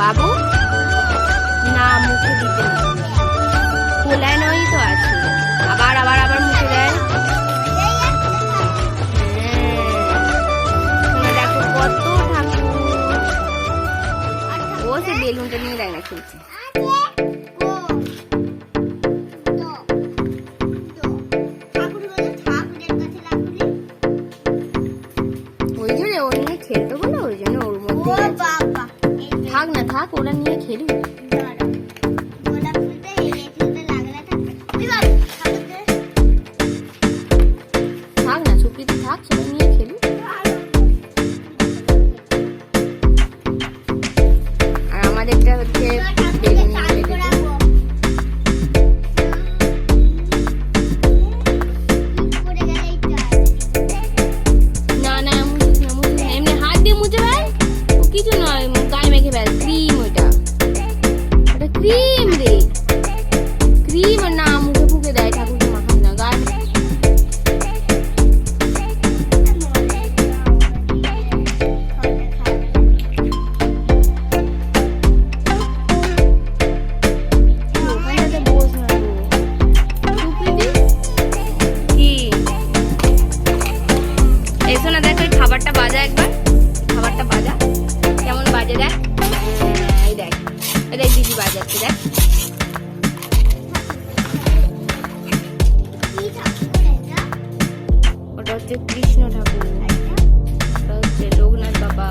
বাবু? না, মুখে দিতে না খোলায় নয় তো আছে। আবার আবার আবার মুখে দেয় হ্যাঁ। দেখো কত ঠাকুর। ও সে বেলুনটা নিয়ে দেয় না খেলছে থাক ওরা নিয়ে খেলুক থাক না চুপিতে থাক সেটা নিয়ে খাবারটা বাজা একবার। খাবারটা বাজা। কেমন বাজে দেখ? এই দেখ। এই দিদি বাজাচ্ছে, দেখ। ওটা হচ্ছে কৃষ্ণ ঠাকুর। ওটা হচ্ছে লোকনাথ বাবা।